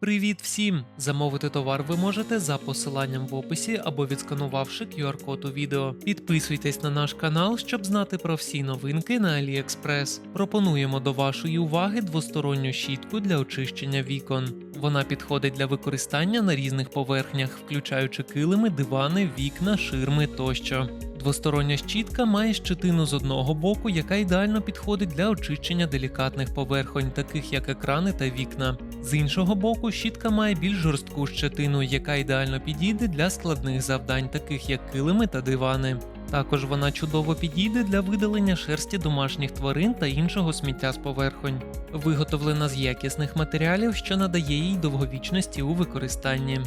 Привіт всім! Замовити товар ви можете за посиланням в описі або відсканувавши QR-код у відео. Підписуйтесь на наш канал, щоб знати про всі новинки на AliExpress. Пропонуємо до вашої уваги двосторонню щітку для очищення вікон. Вона підходить для використання на різних поверхнях, включаючи килими, дивани, вікна, ширми тощо. Двостороння щітка має щетину з одного боку, яка ідеально підходить для очищення делікатних поверхонь, таких як екрани та вікна. З іншого боку, щітка має більш жорстку щетину, яка ідеально підійде для складних завдань, таких як килими та дивани. Також вона чудово підійде для видалення шерсті домашніх тварин та іншого сміття з поверхонь. Виготовлена з якісних матеріалів, що надає їй довговічності у використанні.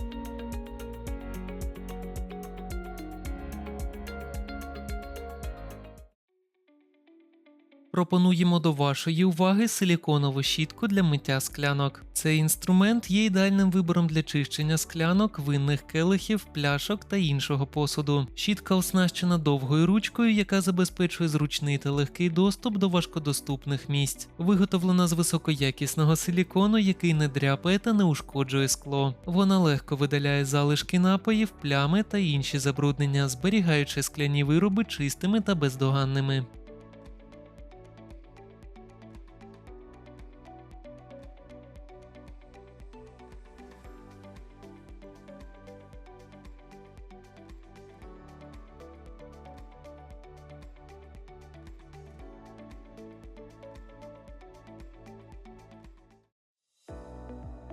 Пропонуємо до вашої уваги силіконову щітку для миття склянок. Цей інструмент є ідеальним вибором для чищення склянок, винних келихів, пляшок та іншого посуду. Щітка оснащена довгою ручкою, яка забезпечує зручний та легкий доступ до важкодоступних місць. Виготовлена з високоякісного силікону, який не дряпає та не ушкоджує скло. Вона легко видаляє залишки напоїв, плями та інші забруднення, зберігаючи скляні вироби чистими та бездоганними.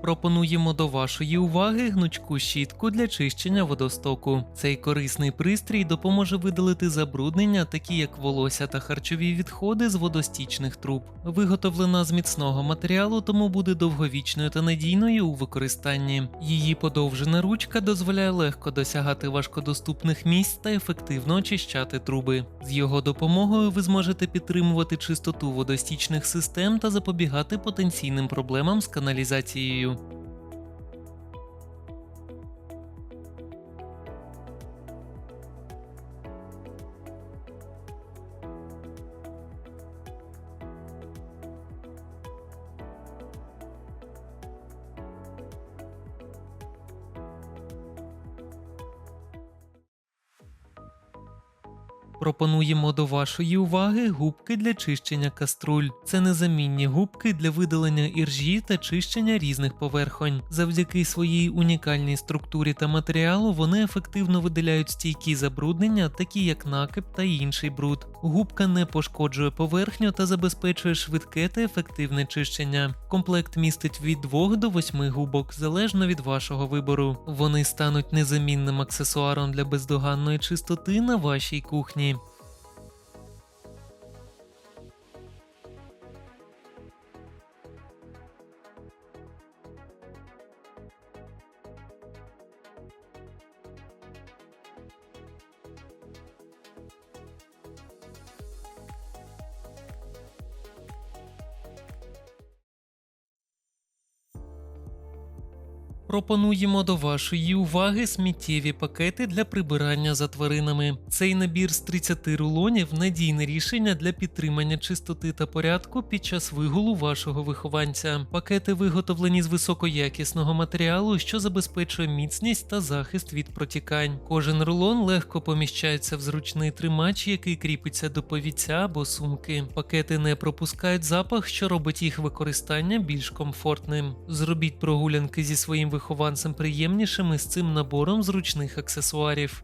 Пропонуємо до вашої уваги гнучку щітку для чищення водостоку. Цей корисний пристрій допоможе видалити забруднення, такі як волосся та харчові відходи з водостічних труб. Виготовлена з міцного матеріалу, тому буде довговічною та надійною у використанні. Її подовжена ручка дозволяє легко досягати важкодоступних місць та ефективно очищати труби. З його допомогою ви зможете підтримувати чистоту водостічних систем та запобігати потенційним проблемам з каналізацією. Пропонуємо до вашої уваги губки для чищення каструль. Це незамінні губки для видалення іржі та чищення різних поверхонь. Завдяки своїй унікальній структурі та матеріалу вони ефективно видаляють стійкі забруднення, такі як накип та інший бруд. Губка не пошкоджує поверхню та забезпечує швидке та ефективне чищення. Комплект містить від 2 до 8 губок, залежно від вашого вибору. Вони стануть незамінним аксесуаром для бездоганної чистоти на вашій кухні. Пропонуємо до вашої уваги сміттєві пакети для прибирання за тваринами. Цей набір з 30 рулонів надійне рішення для підтримання чистоти та порядку під час вигулу вашого вихованця. Пакети виготовлені з високоякісного матеріалу, що забезпечує міцність та захист від протікань. Кожен рулон легко поміщається в зручний тримач, який кріпиться до повіця або сумки. Пакети не пропускають запах, що робить їх використання більш комфортним. Зробіть прогулянки зі своїм вихованцем приємнішими з цим набором зручних аксесуарів.